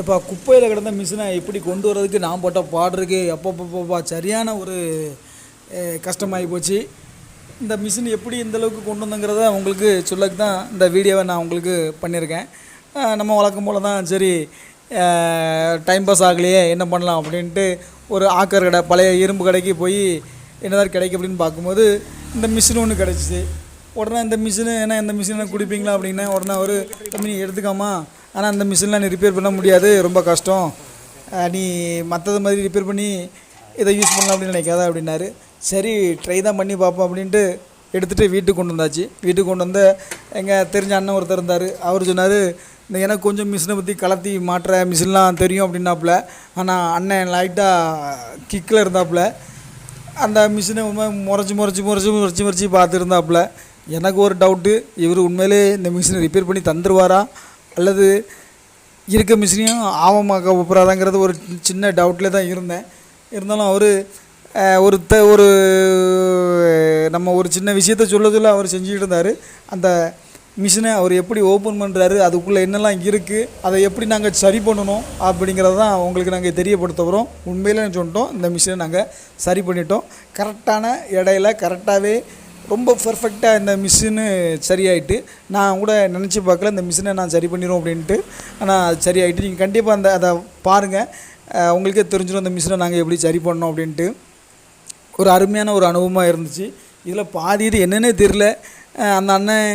இப்போ குப்பையில் கிடந்த மிஷினை எப்படி கொண்டு வர்றதுக்கு நான் போட்ட பாடுறதுக்கு எப்பப்பப்பா சரியான ஒரு கஷ்டமாகி போச்சு. இந்த மிஷின் எப்படி இந்த அளவுக்கு கொண்டு வந்தங்கிறத உங்களுக்கு சொல்லக்கு தான் இந்த வீடியோவை நான் உங்களுக்கு பண்ணியிருக்கேன். நம்ம வழக்கம் போல் தான் சரி டைம் பாஸ் ஆகலையே என்ன பண்ணலாம் அப்படின்ட்டு ஒரு ஆக்கர் கடை பழைய இரும்பு கடைக்கு போய் என்னதான் கிடைக்கு அப்படின்னு பார்க்கும்போது இந்த மிஷின் ஒன்று கிடச்சிச்சு உடனே இந்த மிஷினு ஏன்னா இந்த மிஷினை குடிப்பீங்களா அப்படின்னா உடனே ஒரு தம்பி எடுத்துக்காமா? ஆனால் அந்த மிஷின்லாம் நீ ரிப்பேர் பண்ண முடியாது. ரொம்ப கஷ்டம். நீ மற்றது மாதிரி ரிப்பேர் பண்ணி இதை யூஸ் பண்ணலாம் அப்படின்னு நினைக்காத அப்படின்னாரு. சரி ட்ரை தான் பண்ணி பார்ப்போம் அப்படின்ட்டு எடுத்துகிட்டு வீட்டுக்கு கொண்டு வந்தாச்சு. வீட்டுக்கு கொண்டு வந்து எங்கள் தெரிஞ்ச அண்ணன் ஒருத்தர் இருந்தார். அவர் சொன்னார் இந்த எனக்கு கொஞ்சம் மிஷினை பற்றி கலத்தி மாட்டுற மிஷின்லாம் தெரியும் அப்படின்னாப்புல. ஆனால் அண்ணன் லைட்டாக கிக்கில் இருந்தாப்புல. அந்த மிஷினை முறைச்சி முறைச்சி முறைச்சி முறைச்சி முறைச்சி பார்த்துருந்தாப்புல. எனக்கு ஒரு டவுட்டு இவர் உண்மையிலே இந்த மிஷினை ரிப்பேர் பண்ணி தந்துடுவாரா அல்லது இருக்க மிஷினையும் ஆவமாக ஒப்புறாதாங்கிறது ஒரு சின்ன டவுட்டில் தான் இருந்தேன். இருந்தாலும் அவர் ஒரு த ஒரு நம்ம ஒரு சின்ன விஷயத்த சொல்ல சொல்ல அவர் செஞ்சுக்கிட்டு இருந்தார். அந்த மிஷினை அவர் எப்படி ஓப்பன் பண்ணுறாரு அதுக்குள்ளே என்னெல்லாம் இருக்குது அதை எப்படி நாங்கள் சரி பண்ணணும் அப்படிங்கிறத தான் உங்களுக்கு நாங்கள் தெரியப்படுத்த போகிறோம் உண்மையிலே சொல்லிட்டோம் இந்த மிஷினை நாங்கள் சரி பண்ணிட்டோம். கரெக்டான இடையில கரெக்டாகவே ரொம்ப பர்ஃபெக்டாக இந்த மிஷினு சரியாயிட்டு நான் கூட நினச்சி பார்க்கல இந்த மிஷினை நான் சரி பண்ணிடுவோம் அப்படின்ட்டு. ஆனால் அது சரியாயிட்டு நீங்கள் கண்டிப்பாக அந்த அதை பாருங்கள் உங்களுக்கே தெரிஞ்சிடும் அந்த மிஷினை நாங்கள் எப்படி சரி பண்ணோம் அப்படின்ட்டு. ஒரு அருமையான ஒரு அனுபவமாக இருந்துச்சு. இதில் பாதி இது என்னென்னே தெரில அந்த அண்ணன்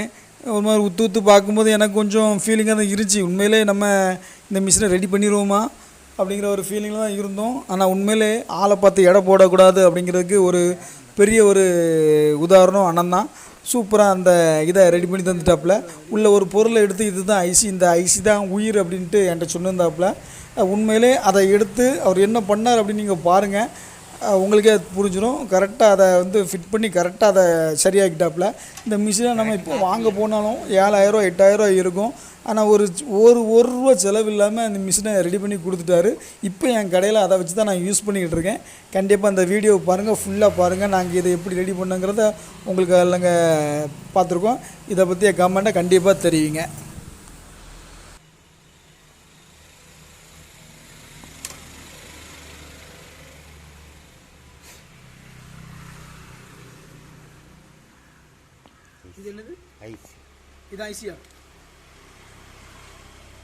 ஒரு மாதிரி உத்து உத்து பார்க்கும்போது எனக்கு கொஞ்சம் ஃபீலிங்காக தான் இருந்துச்சு. உண்மையிலே நம்ம இந்த மிஷினை ரெடி பண்ணிடுவோமா அப்படிங்கிற ஒரு ஃபீலிங்கில் தான் இருந்தோம். ஆனால் உண்மையிலே ஆளை பார்த்து எடை போடக்கூடாது அப்படிங்கிறதுக்கு ஒரு பெரிய ஒரு உதாரணம் அண்ணன் தான் சூப்பராக அந்த இதை ரெடி பண்ணி தந்துட்டாப்புல. உள்ள ஒரு பொருளை எடுத்து இதுதான் ஐசி இந்த ஐசி தான் உயிர் அப்படின்ட்டு என்கிட்ட சொன்னிருந்தாப்புல. உண்மையிலே அதை எடுத்து அவர் என்ன பண்ணார் அப்படின்னு நீங்கள் பாருங்கள் உங்களுக்கே அது புரிஞ்சிடும் கரெக்டாக அதை வந்து ஃபிட் பண்ணி கரெக்டாக அதை சரியாக்கிட்டாப்புல. இந்த மிஷினை நம்ம இப்போ வாங்க போனாலும் ஏழாயிரம் எட்டாயிரம் இருக்கும். ஆனால் ஒரு ஒரு ஒரு ரூபா செலவு இல்லாமல் அந்த மிஷினை ரெடி பண்ணி கொடுத்துட்டாரு. இப்போ என் கடையில் அதை வச்சு தான் நான் யூஸ் பண்ணிக்கிட்டு இருக்கேன். கண்டிப்பாக அந்த வீடியோ பாருங்கள் ஃபுல்லாக பாருங்கள் நாங்கள் இதை எப்படி ரெடி பண்ணோங்கிறத உங்களுக்கு அதில் பார்த்துருக்கோம். இதை பற்றிய கமெண்ட்டை கண்டிப்பாக தெரிவிங்க. இது என்னது? ஐஸ் இது ஐசியா?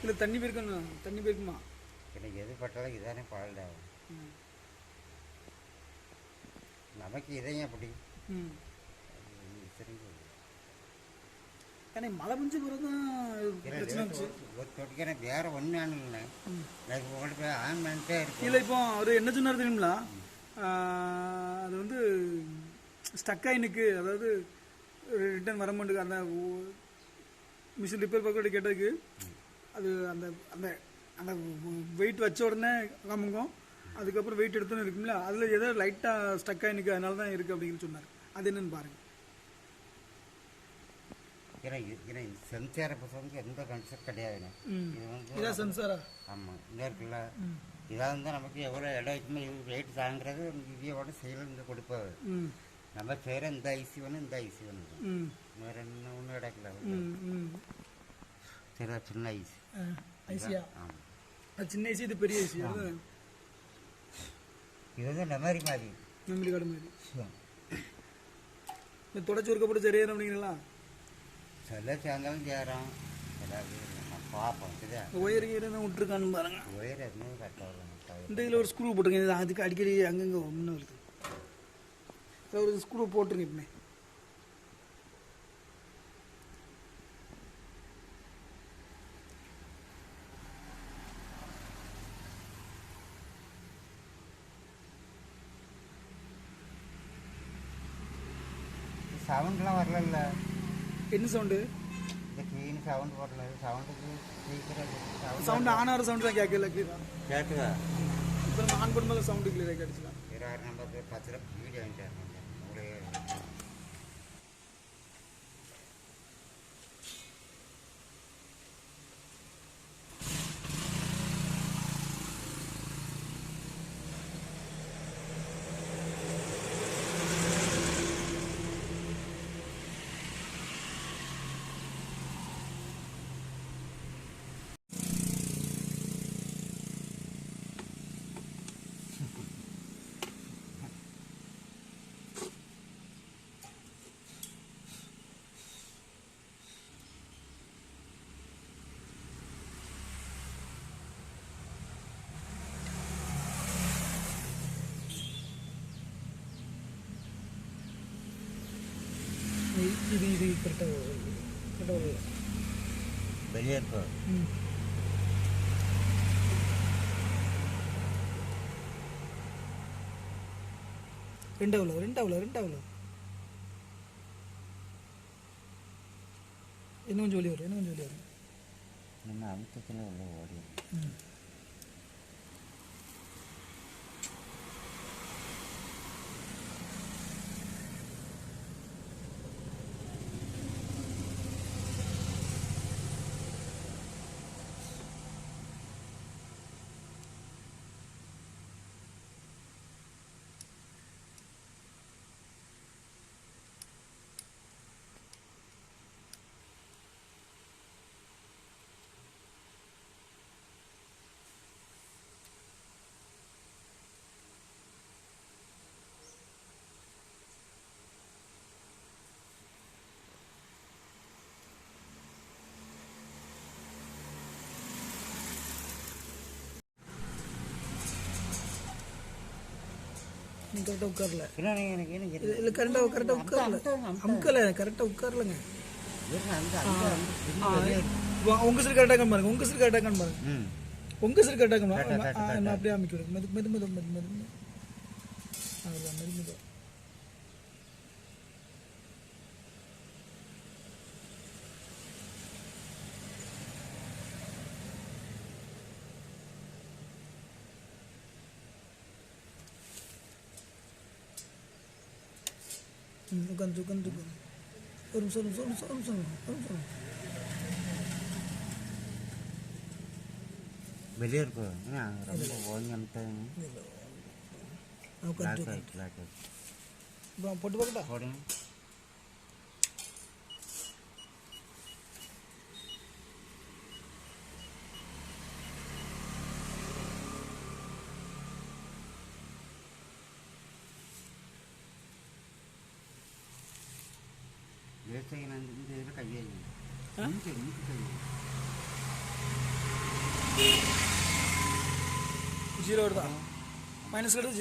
இல்லை தண்ணி போயிருக்கணும் தண்ணி போயிருக்குமா எனக்கு எது பட்டாலும் இதானே பால்டாகும் நமக்கு இதையும் அப்படி. ம். ஏன்னா மழை பெஞ்சு பிறகு தொட்டிக்கிற வேற ஒன்றும் இல்லை. எனக்கு உங்கள்கிட்ட போய் ஆன் பண்ணிட்டே இல்லை இப்போ அவர் என்ன சொன்னார் தெரியுங்களா அது வந்து ஸ்டக் ஆகி அதாவது ரிட்டர்ன் வர மாட்டேங்குது. அந்த மிஷின் ரிப்பேர் பக்கம் கேட்டதுக்கு அது அந்த அந்த அந்த வெயிட் வச்ச உடனே காமுங்கும் அதுக்கப்புறம் வெயிட் எடுத்தோன்னு இருக்கும்ல அதில் ஏதோ லைட்டாக ஸ்டக் ஆகி நிற்க அதனால தான் இருக்குது அப்படின்னு சொன்னார். அது என்னன்னு பாருங்கள் ஏன்னா ஏன்னா சென்சாரை பொறுத்தவரைக்கும் எந்த கன்செப்ட் கிடையாதுங்க. ம். இது வந்து சென்சாரா ஆமாம் இன்னும் இருக்குல்ல இதாக இருந்தால் நமக்கு எவ்வளோ இடம் வைக்குமோ வெயிட் தாங்கிறது இதையோட செயல் இங்கே கொடுப்பாரு நம்ம வேணும் ம் வேற என்ன ஒன்றும் கிடைக்கல ம் ம் சரி சின்ன ஐசி ஐசியா சின்ன ஐசி இது பெரிய ஐசி இது வந்து மெமரி மாதிரி மெமரி கார்டு மாதிரி இந்த தொடச்சி ஒருக்கப்பட்டு சரியாயிரும் அப்படிங்களா சில சேர்ந்தாலும் சேரும் பார்ப்போம் ஒயர் கீரை தான் விட்டுருக்கான்னு பாருங்க ஒயர் எதுவும் கரெக்டாக இந்த இதில் ஒரு ஸ்க்ரூ போட்டுருங்க இது அதுக்கு அடிக்கடி அங்கங்கே முன்ன வருது ஒரு ஸ்க்ரூ போட்டுருங்க இப்பமே சவுண்ட்லாம் வரல என்ன சவுண்டு? இந்த க்ளீன் சவுண்ட் வரல சவுண்டுக்கு ஸ்பீக்கர் சவுண்டு ஆன் ஆகிற சவுண்டு தான் கேட்கல கேட்குதா? இப்போ நம்ம ஆன் பண்ணும்போது சவுண்டு கிளியராக கிடச்சிக்கலாம் இருபது நம்பருக்கு பத்து ரூபா வீடியோ வாங்கிட்டாரு Yeah. இது இது கரெக்டாக கரெக்டாக வருது வெளியே இருக்கும் ம். ரெண்டாவில் ரெண்டாவில் ரெண்டாவில் இன்னும் கொஞ்சம் வெளியே வரும் இன்னும் வெளியே வரும். நம்ம அமுத்தத்தில் உள்ள ஓடி கரெக்டாக உட்காரல. எனக்கு இல்லை கரெக்டாக கரெக்டாக உட்காரல. அமுக்கல கரெக்டாக உட்காரல இருங்க அந்த அந்த அந்த உங்கள் சரி கரெக்டாக பாருங்க உங்கள் சரி கரெக்டாக பாருங்க. ம். உங்கள் சரி கரெக்டாக அப்படியே அமைக்கிறேன் மெது மெது மெது மெது மெது மெது. மெது மெது. ம் உட்காந்து உட்காந்து உட்காந்து ஒரு நிமிஷம் ஒரு நிமிஷம் ஒரு நிமிஷம் ஒரு நிமிஷம் ஒரு நிமிஷம் வெளியே இருக்கும் ஏன்னா ரொம்ப ஓங்கி அமுத்தாங்க நான் உட்காந்து லாக் ஆகிட்டு லாக் ஆகிட்டு இப்போ போட்டு பார்க்கட்டா போடுங்க லேசாக நான் இந்த இதில் கையை மூச்சு மூச்சு கை ஜீரோ தான் மைனஸ் எடுத்து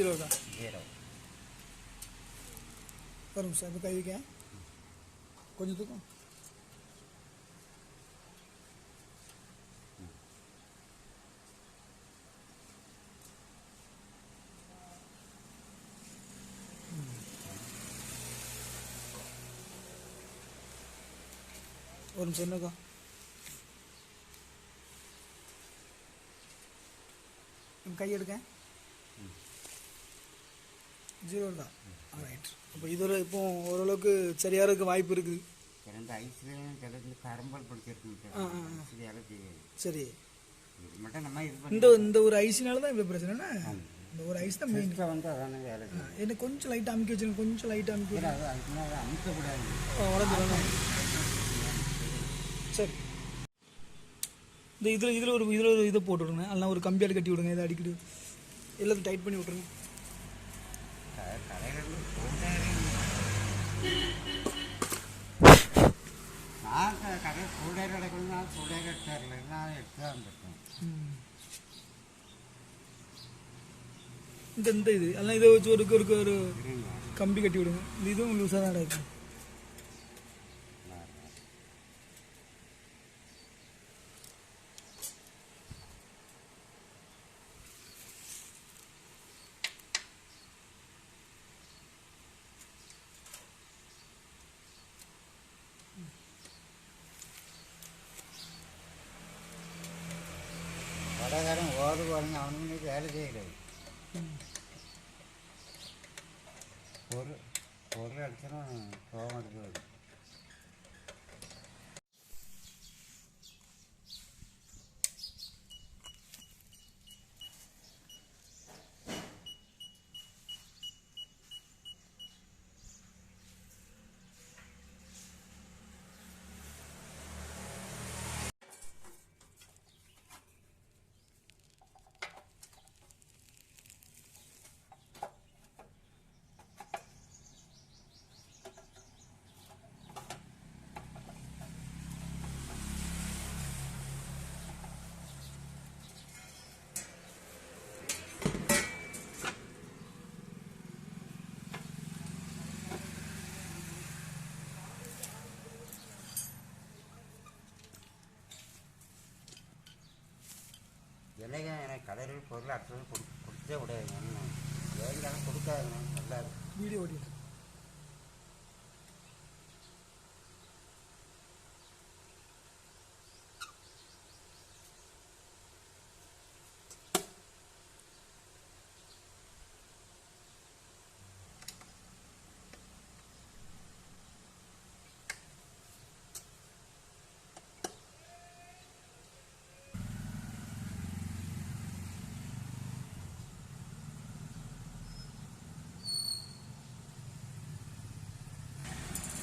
ஒரு நிமிஷம் என்னக்கா கை எடுக்க ஜீரோ தான். ரைட் அப்போ இது ஒரு இப்போ ஓரளவுக்கு சரியாக இருக்க வாய்ப்பு இருக்குது. சிறந்த ஐஸ்லேயும் சில இந்த கரம்பல் பிடிச்சிருக்கு சரி. மட்டும் நம்ம இந்த இந்த ஒரு ஐஸ்னால தான் இவ்வளோ பிரச்சனைனா இந்த ஒரு ஐஸ் தான் மெயின் வந்து அதான வேலை என்ன கொஞ்சம் லைட்டாக அமுக்கி வச்சுருங்க கொஞ்சம் லைட்டாக அமுக்கி அமுக்கக்கூடாது. வளர்ந்துடும் சரி. இந்த இதில் இதில் ஒரு இதில் ஒரு இதை போட்டு விடுங்க அதெல்லாம் ஒரு கம்பியாடு கட்டி விடுங்க. இதை அடிக்கடி. எல்லாத்தையும் டைட் பண்ணி விட்ருங்க. இந்த இந்த இது. அதெல்லாம் இதை வச்சு ஒரு ஒரு கம்பி கட்டி விடுங்க. இந்த இதுவும் லூஸாக தான் இருக்கு navigated. என்னைக்கு எனக்கு கடையில் பொருள் அடுத்தது கொடு கொடுத்தே விடாதுங்க வேண்டாலும் கொடுக்காதுங்க நல்லா இருக்கும் வீடியோ ஓடி அதில் உள்ள கூட கொண்டு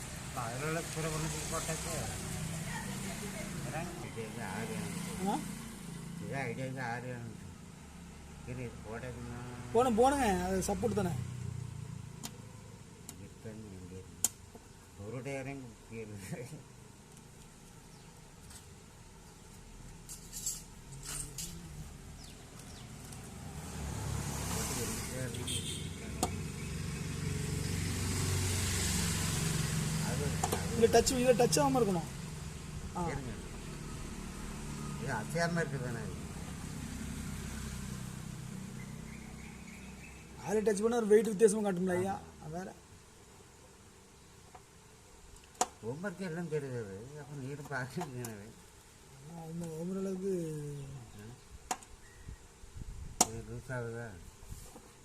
போட்டாச்சு இதான் ஐடியாவுக்கு ஆறு ஆ இதான் ஐடியாவுக்கு ஆறு இது இது போட்டதுன்னா போனேன் போனேங்க அது சப்போர்ட் தானே. ஒரு டேரையும் கொடுக்கிறது அது இதில் டச் இதில் டச் ஆகாமல் இருக்கணும். ஆ. இது அசையாமல் இருக்குது தானே அதில் டச் பண்ணால் ஒரு வெயிட் வித்தியாசமாக காட்டும்ல ஐயா. அது வேற. ஒவ்வொருக்கும் எல்லாம் தெரியுது அப்போ நீரும் பார்க்கறது அவங்க ஒவ்வொரு அளவுக்கு இது லூஸ் ஆகுதா?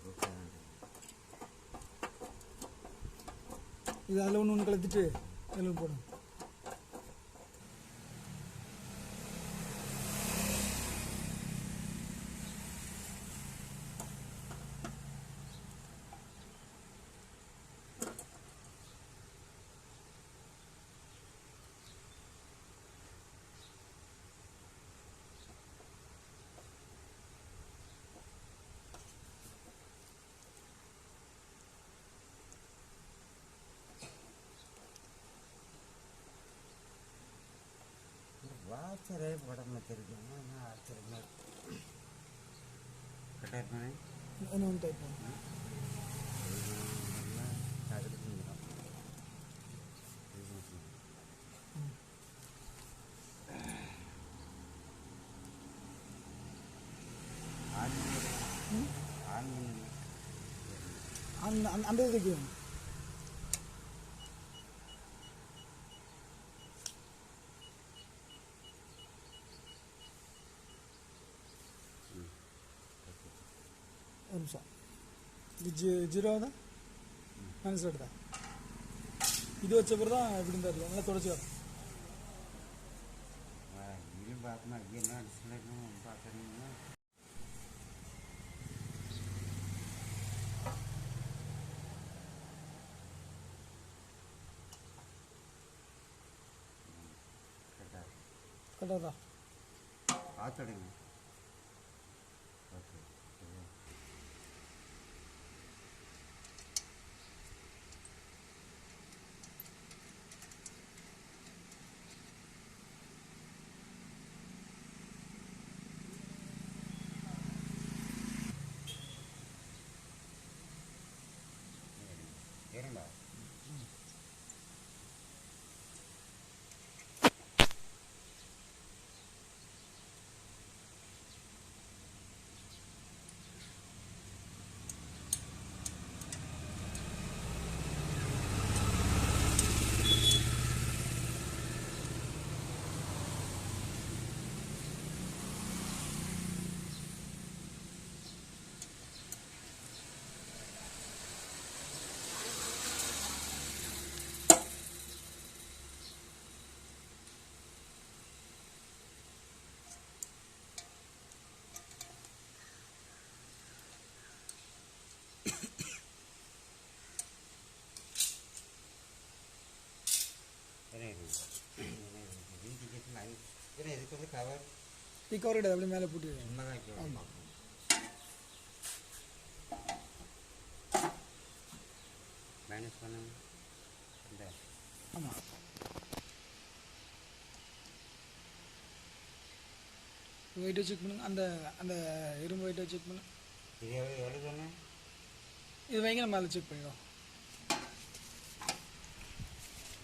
லூஸ் ஆகுது. இது அதில் ஒன்று ஒன்று கலத்திட்டு. அதில் வாட்சரே படம் வச்சிருக்கேன் நான் ஆச்சரியமா கரெக்டாக இருப்பேன் ஒன்று ஒன்று டைப் அந்த- அந்த இதுக்கு நிமிஷம். இது ஜி ஜீரோ தான்? மைனஸ் எடுத்தா இது வச்ச பிறகு தான் இப்படி இருந்தார் நல்லா தொடச்சி வரும் இதையும் பார்க்கணும் என்ன டிஸ்பிளேக்கும் பார்க்குறீங்கன்னா கரெக்டாக தான் பார்த்துடுங்க ஓகே ஏறுங்களா இதுக்கு வந்து கவர். டீ கவர் கிடையாது அப்படியே மேலே போட்டு உண்மைதான் ஆமா. மைனஸ் பண்ணுங்க. இந்த. ஆமாம் வெயிட்டை செக் பண்ணுங்க. அந்த அந்த இரும்பு வெயிட்டை செக் பண்ணுங்க இது எவ்வளோ சொன்னேன் இது வைங்க நம்ம அதில் செக் பண்ணிடுவோம்.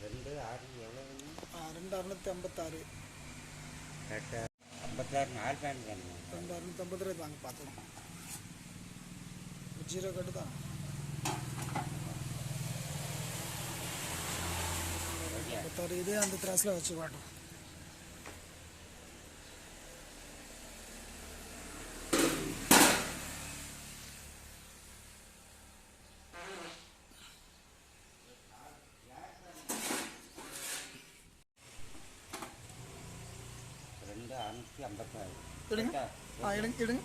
ரெண்டு ஆறு எவ்வளோ ரெண்டு அறுநூற்றி ஐம்பத்தாறு. கரெக்டாக ஐம்பத்தாறு நாலு தானுங்க ரெண்டு அறுநூத்தம்பது ரூபாய் பார்த்துக்கலாம் ஜீரோ கட்டு தான். இதே அந்த த்ராஸில் வச்சு காட்டும். ரெண்டு அறுநூற்றி ஐம்பத்தாறு எடுங்க ஆ எடுங்க